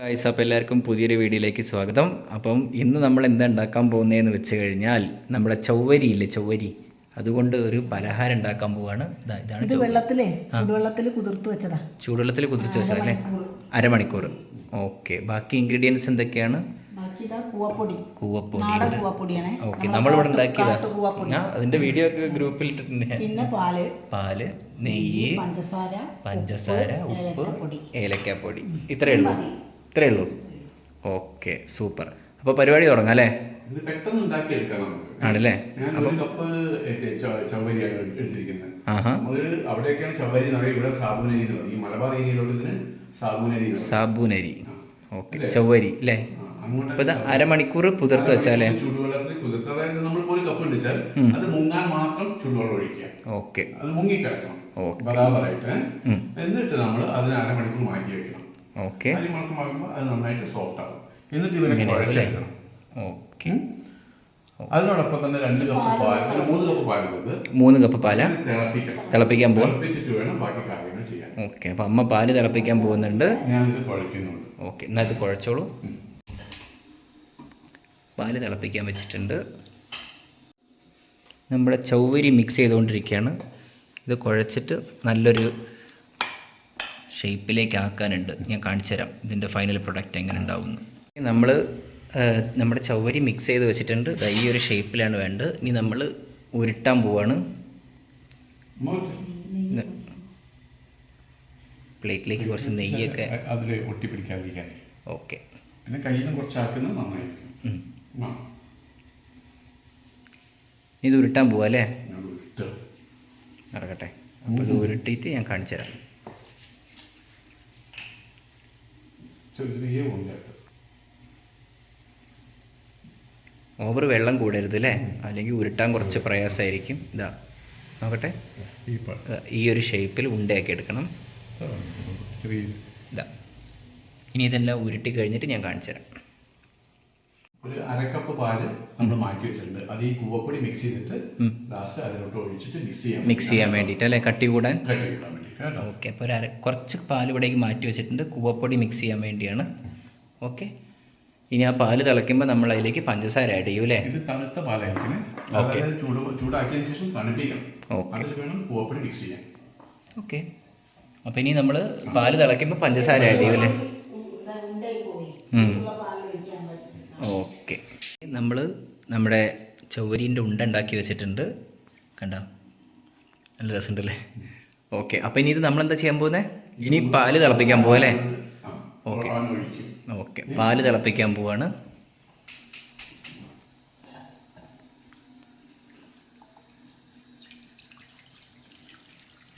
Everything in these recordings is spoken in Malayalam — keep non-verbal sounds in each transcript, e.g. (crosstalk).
ഗൈസ് അപ്പോൾ എല്ലാവർക്കും പുതിയൊരു വീഡിയോയിലേക്ക് സ്വാഗതം. അപ്പം ഇന്ന് നമ്മൾ എന്താ ഉണ്ടാക്കാൻ പോകുന്നതെന്ന് വെച്ച് കഴിഞ്ഞാൽ നമ്മുടെ ചൊവ്വരി ഇല്ലേ ചൊവ്വരി. അതുകൊണ്ട് ഒരു പലഹാരം ഉണ്ടാക്കാൻ പോവാണ്. ചൂടുവെള്ളത്തിൽ ഇതാണ് ഇത് വെള്ളത്തിലേ ചുടുവെള്ളത്തിൽ കുതിർത്ത് വെച്ചതാ. ചൂടുവെള്ളത്തിൽ കുതിർച്ച് വെച്ചത് അല്ലേ? അരമണിക്കൂർ. ഓക്കെ. ബാക്കി ഇൻഗ്രീഡിയൻസ് എന്തൊക്കെയാണ്? കൂവപ്പൊടി. ഓക്കെ. നമ്മളിവിടെ ഉണ്ടാക്കിയതാ. ഞാൻ അതിന്റെ വീഡിയോ ഒക്കെ ഗ്രൂപ്പിൽ ഇട്ടിട്ടുണ്ട്. പിന്നെ പാൽ. പാൽ നെയ്യ് പഞ്ചസാര പഞ്ചസാര ഉപ്പ് ഏലക്കാപ്പൊടി. ഇത്രയേ ഉള്ളൂ. ഇത്രയേ ഉള്ളൂ ഓക്കെ സൂപ്പർ. അപ്പോൾ പരിപാടി തുടങ്ങാം അല്ലേ? ഇത് പെട്ടെന്ന് നമുക്ക് ആണല്ലേ? ഞാൻ കപ്പ് എടുത്തിരിക്കുന്നത്. അവിടെയൊക്കെയാണ് എന്ന് ഇവിടെ സാബുനരി എന്ന് പറയും. ഈ മലബാർ ഏരിയയിലോട്ട് ഇതിന് സാബുനരി എന്ന് പറയും. സാബൂനരി. ഓക്കെ ചവ്വരി അല്ലേ? അപ്പൊ ഇത് അരമണിക്കൂർ പുതിർത്ത് വെച്ചാലേ ചൂടുവെള്ളത്തിൽ കുതിർത്ത് അതായത് നമ്മൾ ഒരു കപ്പ് ഇടിച്ചാൽ അത് മുങ്ങാൻ മാത്രം ചൂടുവെള്ളം ഒഴിക്കുക. ഓക്കെ. അത് മുങ്ങിക്കിടക്കണം. ഓക്കെ. ബറാബറായിട്ട് എന്നിട്ട് നമ്മൾ അതിന് അരമണിക്കൂർ മാറ്റി വെക്കണം. ഓക്കെ അരമണിക്കൂർ മാറ്റുമ്പോൾ അത് നന്നായിട്ട് സോഫ്റ്റ് ആകും എന്നിട്ട് ഇവരെ കുഴച്ചെടുക്കണം ഓക്കെ അതിനോടൊപ്പം തന്നെ രണ്ട് കപ്പ് പാൽ മൂന്ന് കപ്പ് പാൽ മൂന്ന് കപ്പ് പാല? തിളപ്പിക്കണം. തിളപ്പിക്കാൻ പോവാം? തിളപ്പിച്ചിട്ട് വേണം ബാക്കി കാര്യങ്ങൾ ചെയ്യാൻ. ഓക്കെ അപ്പോൾ അമ്മ പാൽ തിളപ്പിക്കാൻ പോകുന്നുണ്ട്. ഞാനിത് കുഴയ്ക്കുന്നുണ്ട്. ഓക്കെ എന്നാൽ ഇത് കുഴച്ചോളൂ. പാൽ തിളപ്പിക്കാൻ വെച്ചിട്ടുണ്ട്. നമ്മുടെ ചൗവരി മിക്സ് ചെയ്തുകൊണ്ടിരിക്കുകയാണ്. ഇത് കുഴച്ചിട്ട് നല്ലൊരു ഷേപ്പിലേക്ക് ആക്കാനുണ്ട് ഞാൻ കാണിച്ചു തരാം ഇതിന്റെ ഫൈനൽ പ്രൊഡക്റ്റ് എങ്ങനെ ഉണ്ടാവുന്നു നമ്മൾ നമ്മുടെ ചവരി മിക്സ് ചെയ്ത് വെച്ചിട്ടുണ്ട്. ദാ ഈ ഒരു ഷേപ്പിലാണ് വേണ്ടത്. ഇനി നമ്മൾ ഉരുട്ടാൻ പോവാണ്. പ്ലേറ്റിലേക്ക് കുറച്ച് നെയ്യൊക്കെ. അതിൽ ഒട്ടിപ്പിടിക്കാതിരിക്കാൻ. ഓക്കെ. പിന്നെ കയ്യിലും കുറച്ചാക്കുന്നത് നന്നായിരിക്കും. ആ, ഇത് ഉരുട്ടാൻ പോവാ അല്ലേ? ഞാൻ നടക്കട്ടെ. അപ്പോൾ ഇത് ഉരുട്ടിയിട്ട് ഞാൻ കാണിച്ചു തരാം ചെറിയ ചെറിയ ഓവർ വെള്ളം കൂടരുത് അല്ലേ അല്ലെങ്കിൽ ഉരുട്ടാൻ കുറച്ച് പ്രയാസമായിരിക്കും. ഇതാ നോക്കട്ടെ. ഈ ഒരു ഷേപ്പിൽ ഉണ്ടയാക്കി എടുക്കണം. ഇതാ ഇനി ഇതെല്ലാം ഉരുട്ടി കഴിഞ്ഞിട്ട് ഞാൻ കാണിച്ചു തരാം ഒരു അരക്കപ്പ് പാൽ നമ്മൾ മാറ്റി വെച്ചിട്ടുണ്ട്. അത് ഈ കൂവപ്പൊടി മിക്സ് ചെയ്തിട്ട് ലാസ്റ്റ് അതിലോട്ട് ഒഴിച്ചിട്ട് മിക്സ് ചെയ്യാം മിക്സ് ചെയ്യാൻ വേണ്ടിയിട്ട് അല്ലേ? കട്ടി കൂടാൻ? കട്ടി കൂടാൻ വേണ്ടി കേട്ടോ. ഓക്കെ അപ്പോൾ ഒരു അര കുറച്ച് പാൽ ഇവിടേക്ക് മാറ്റി വെച്ചിട്ടുണ്ട്. കൂവപ്പൊടി മിക്സ് ചെയ്യാൻ വേണ്ടിയാണ്. ഓക്കെ ഇനി ആ പാൽ തിളയ്ക്കുമ്പോൾ നമ്മൾ അതിലേക്ക് പഞ്ചസാര ആഡ് ചെയ്യും അല്ലേ? ഇത് തണുത്ത പാലായിരിക്കും അതായത് ചൂട് ചൂടാക്കിയതിന് ശേഷം തണുപ്പിക്കണം. ഓക്കെ. അതിൽ വേണം കൂവപ്പൊടി മിക്സ് ചെയ്യാൻ. ഓക്കെ അപ്പോൾ ഇനി നമ്മൾ പാൽ തിളയ്ക്കുമ്പോൾ പഞ്ചസാര ആഡ് ചെയ്യും അല്ലേ ഉം. ഓക്കെ നമ്മൾ നമ്മുടെ ചൗരീന്റെ ഉണ്ട ഉണ്ടാക്കി വെച്ചിട്ടുണ്ട്. കണ്ടോ? നല്ല രസമുണ്ടല്ലേ? ഓക്കെ അപ്പോൾ ഇനി ഇത് നമ്മളെന്താ ചെയ്യാൻ പോകുന്നത് ഇനി പാൽ തിളപ്പിക്കാൻ പോകല്ലേ ഓക്കെ. ഓക്കെ പാൽ തിളപ്പിക്കാൻ പോവാണ്.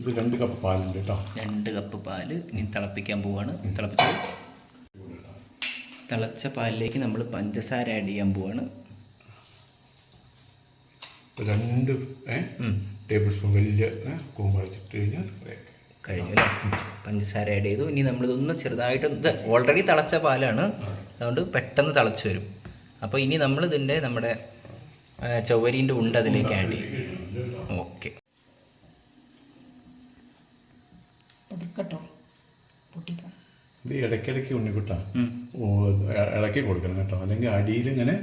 ഇത് രണ്ട് കപ്പ് പാലുണ്ട് കേട്ടോ. രണ്ട് കപ്പ് പാൽ ഇനി തിളപ്പിക്കാൻ പോവാണ്. തിളപ്പിച്ച് തിളച്ച പാലിലേക്ക് നമ്മൾ പഞ്ചസാര ആഡ് ചെയ്യാൻ പോവാണ്. രണ്ട് ടേബിൾ സ്പൂൺ വലിയ കൂമ്പഴിച്ചിട്ട് കഴിഞ്ഞാൽ. കഴിഞ്ഞു അല്ലേ? പഞ്ചസാര ആഡ് ചെയ്തു. ഇനി നമ്മളിതൊന്ന് ചെറുതായിട്ട് ഇത് ഓൾറെഡി തിളച്ച പാലാണ്. അതുകൊണ്ട് പെട്ടെന്ന് തിളച്ച് വരും. അപ്പോൾ ഇനി നമ്മൾ ഇതിന്റെ നമ്മുടെ ചൊവ്വരീന്റെ ഉണ്ട അതിലേക്ക് ആഡ് ചെയ്യും. ഇത് ഇടയ്ക്കിടയ്ക്ക് ഉണ്ണിക്കുട്ട ഇളക്കി കൊടുക്കണം കേട്ടോ. അല്ലെങ്കിൽ അടിയിൽ ഇങ്ങനെ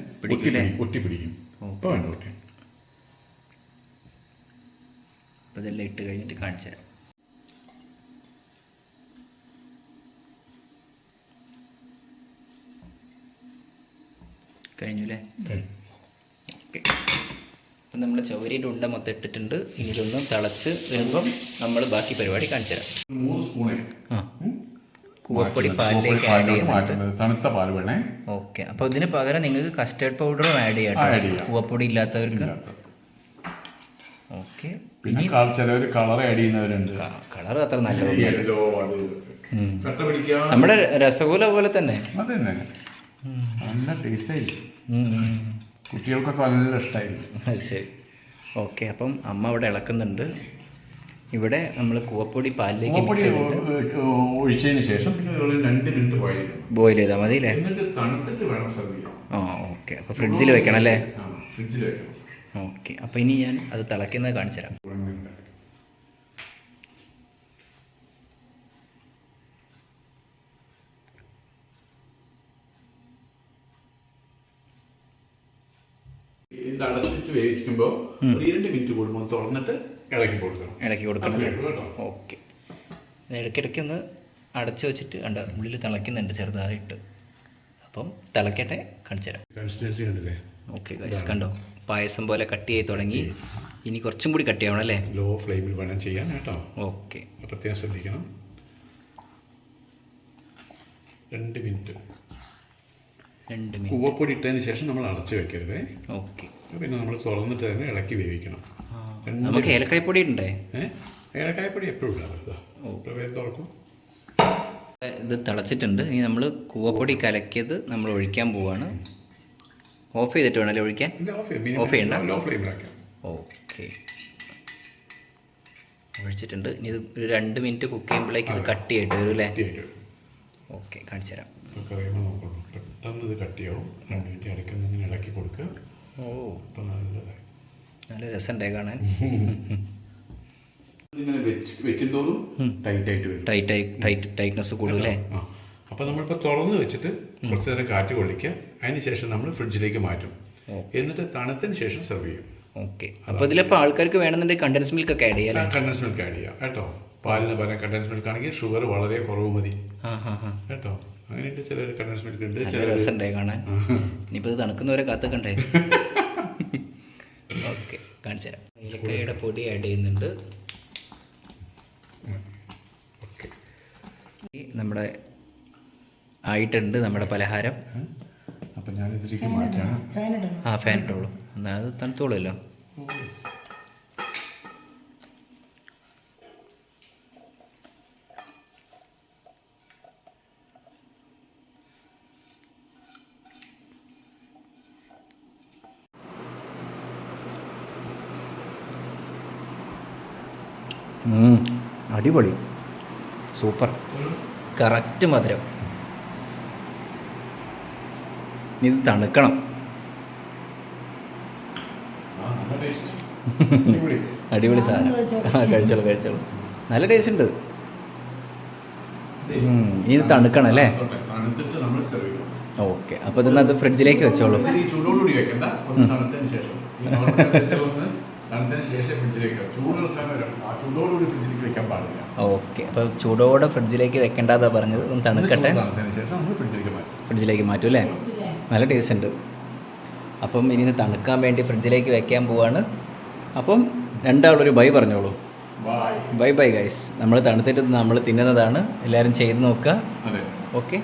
ഒട്ടി പിടിക്കും ഇപ്പോൾ വേണ്ട ഒട്ടി. അപ്പോൾ ഇതെല്ലാം ഇട്ട് കഴിഞ്ഞിട്ട് കാണിച്ചു തരാം. കഴിഞ്ഞു അല്ലേ ഓക്കെ. അപ്പം നമ്മൾ ചവരിയുടെ ഉണ്ട മൊത്തം ഇട്ടിട്ടുണ്ട്. ഇനി ഇതൊന്നും തിളച്ച് വരുമ്പം നമ്മൾ ബാക്കി പരിപാടി കാണിച്ചു തരാം. മൂന്ന് സ്പൂണേ. ആ. കൂവപ്പൊടി പാലിലേക്ക് ആഡ് ചെയ്യുന്നത് തണുത്ത പാൽ വേണേ. ഓക്കെ. അപ്പോൾ ഇതിന് പകരം നിങ്ങൾക്ക് കസ്റ്റേർഡ് പൗഡറും ആഡ് ചെയ്യാം. കൂവപ്പൊടി ഇല്ലാത്തവർക്ക്. ഓക്കെ. പിന്നെ ചിലവർ കളർ ആഡ് ചെയ്യുന്നവരുണ്ട്. കളർ അത്ര നല്ലത് നമ്മുടെ രസഗുല പോലെ തന്നെ. നല്ല ടേസ്റ്റ് ആയിരിക്കും. കുട്ടികൾക്കൊക്കെ നല്ല ഇഷ്ടമായിരുന്നു ശരി. ഓക്കെ. അപ്പം അമ്മ അവിടെ ഇളക്കുന്നുണ്ട്. ഇവിടെ നമ്മൾ കൂവപ്പൊടി പാലിലേക്ക് കൂവപ്പൊടി ഒഴിച്ചതിന് ശേഷം പിന്നെ അതുപോലെ രണ്ട് മിനിറ്റ് ബോയിൽ ബോയിൽ ചെയ്താൽ മതി അല്ലേ എന്നിട്ട് തണുത്തിട്ട് വേണം സെർവ് ചെയ്യാം ആ ഓക്കെ അപ്പോൾ ഫ്രിഡ്ജിൽ വെക്കണം അല്ലേ? ഫ്രിഡ്ജിൽ വെക്കണം. ഓക്കെ അപ്പോൾ ഇനി ഞാൻ അത് തിളയ്ക്കുന്നത് കാണിച്ചു തരാം. ഇത് അടച്ചിട്ട് വേവിക്കുമ്പോൾ ഒരു രണ്ട് മിനിറ്റ് കൂടുമ്പോൾ തുറന്നിട്ട് ഇളക്കി കൊടുക്കണം. ഇളക്കി കൊടുക്കണം. ഓക്കെ. ഇടയ്ക്കിടയ്ക്ക് ഒന്ന് അടച്ചു വെച്ചിട്ട് ഉണ്ട് ഉള്ളിൽ തിളയ്ക്കുന്നുണ്ട് ചെറുതായിട്ട്. അപ്പം തിളക്കട്ടെ കാണിച്ചു തരാം. കൺസിസ്റ്റൻസി കണ്ടില്ലേ ഓക്കെ ഗൈസ് കണ്ടോ? പായസം പോലെ കട്ട് ചെയ്ത് തുടങ്ങി ഇനി കുറച്ചും കൂടി കട്ട് ചെയ്യണം അല്ലേ ലോ ഫ്ലെയിമിൽ വേണം ചെയ്യാൻ കേട്ടോ. ഓക്കെ. പ്രത്യേകം ശ്രദ്ധിക്കണം. രണ്ട് മിനിറ്റ്. രണ്ട് മിനിറ്റ്. കൂവപ്പൊടി ഇട്ടതിന് ശേഷം നമ്മൾ അടച്ചു വെക്കരുതേ. ഓക്കെ. പിന്നെ നമ്മൾ തുറന്നിട്ട് തന്നെ ഇളക്കി വേവിക്കണം. രണ്ട് നമുക്ക് പൊടി ഉണ്ടേ ഏഹ് ഏലക്കായപ്പൊടി എപ്പോഴും തുറക്കും. ഇത് തിളച്ചിട്ടുണ്ട്. ഇനി നമ്മൾ കൂവപ്പൊടി കലക്കിയത് നമ്മൾ ഒഴിക്കാൻ പോവാണ്. ഓഫ് ചെയ്തിട്ട് വേണമല്ലേ ഒഴിക്കാൻ? ഓഫ് ചെയ്യണ്ട? ഓക്കെ. ഒഴിച്ചിട്ടുണ്ട്. ഇനി ഇത് ഒരു രണ്ട് മിനിറ്റ് കുക്ക് ചെയ്യുമ്പോഴേക്ക് ഇത് കട്ടിയായിട്ട് ഒരു വരും അല്ലേ? ഓക്കെ കാണിച്ചു തരാം. പെട്ടെന്ന് ഇത് കട്ടിയാവും. രണ്ട് മിനിറ്റ് ഇളക്കി കൊടുക്കുക. ഓ. അപ്പം നല്ലതായി നല്ല രസമുണ്ടേ കാണാൻ. (laughs) ഇതിങ്ങനെ വെച്ച് വെക്കുന്തോറും ടൈറ്റ് ആയിട്ട് വരും. ടൈറ്റ് ആയി ടൈറ്റ് ടൈറ്റ്നസ് കൂടും അല്ലേ? ആ അപ്പോൾ നമ്മളിപ്പോൾ തുറന്ന് വെച്ചിട്ട് കുറച്ച് നേരം കാറ്റ് കൊള്ളിക്കുക. അതിന് ശേഷം നമ്മൾ ഫ്രിഡ്ജിലേക്ക് മാറ്റും. എന്നിട്ട് തണുത്തതിന് ശേഷം സെർവ് ചെയ്യും. ഓക്കെ. അപ്പോൾ ഇതിലിപ്പോൾ ആൾക്കാർക്ക് വേണമെന്നുണ്ടെങ്കിൽ കണ്ടൻസ് മിൽക്ക് ഒക്കെ ആഡ് ചെയ്യാം കണ്ടൻസ് മിൽക്ക് ആഡ് ചെയ്യാം. കേട്ടോ? പാലിന് പകരം കണ്ടൻസ് മിൽക്ക് ആണെങ്കിൽ ഷുഗർ വളരെ കുറവ് മതി. കേട്ടോ? അങ്ങനെയുണ്ട് ചിലർ കണ്ടൻസ് മിൽക്ക് ഉണ്ട് ചില രസം കാണാൻ. (laughs) ഇനിയിപ്പോൾ ഇത് തണുക്കുന്നവരെ കാത്തുക്കണ്ടേ (laughs) ഓക്കെ കാണിച്ചു തരാം. ഏലക്കായുടെ പൊടി ആഡ് ചെയ്യുന്നുണ്ട്. നമ്മുടെ ആയിട്ടുണ്ട് നമ്മുടെ പലഹാരം. അപ്പം ഫാൻ ഇടണം ആ ഫാൻ ഇട്ടോളൂ. എന്നാൽ അത് തണുത്തോളൂല്ലോ അടിപൊളി. സൂപ്പർ. കറക്റ്റ് മധുരം. ഇത് തണുക്കണം. അടിപൊളി (laughs) അടിപൊളി സാധനം. ആ കഴിച്ചോളൂ കഴിച്ചോളൂ. നല്ല ടേസ്റ്റ് ഉണ്ട്. ഇത് തണുക്കണം അല്ലേ? തണുത്തിട്ട് നമ്മൾ സെർവ് ചെയ്യും ഓക്കെ അപ്പോൾ ഇതിനകത്ത് ഫ്രിഡ്ജിലേക്ക് വെച്ചോളൂ. ചൂടോടുകൂടി വെക്കണ്ട. ശേഷം. തണുത്തതിന് ശേഷം ഫ്രിഡ്ജിലേക്ക് ചൂടുള്ള സമയം ആ ചൂടോടുകൂടി ഫ്രിഡ്ജിലേക്ക് വെക്കാൻ പാടില്ല. ഓക്കെ. അപ്പോൾ ചൂടോടെ ഫ്രിഡ്ജിലേക്ക് വെക്കേണ്ടതാ പറഞ്ഞത്. ഒന്ന് തണുക്കട്ടെ. തണുത്തതിന് ശേഷം നമ്മൾ ഫ്രിഡ്ജിലേക്ക് മാറ്റും. ഫ്രിഡ്ജിലേക്ക് മാറ്റും അല്ലേ? നല്ല ടേസ്റ്റ് ഉണ്ട്. അപ്പം ഇനി ഇത് തണുക്കാൻ വേണ്ടി ഫ്രിഡ്ജിലേക്ക് വെക്കാൻ പോവാണ്. അപ്പം രണ്ടാളൊരു ബൈ പറഞ്ഞോളൂ. ബൈ ബൈ ബൈ ഗൈസ് നമ്മൾ തണുത്തിട്ട് നമ്മൾ തിന്നുന്നതാണ്. എല്ലാവരും ചെയ്ത് നോക്കുക. ഓക്കെ?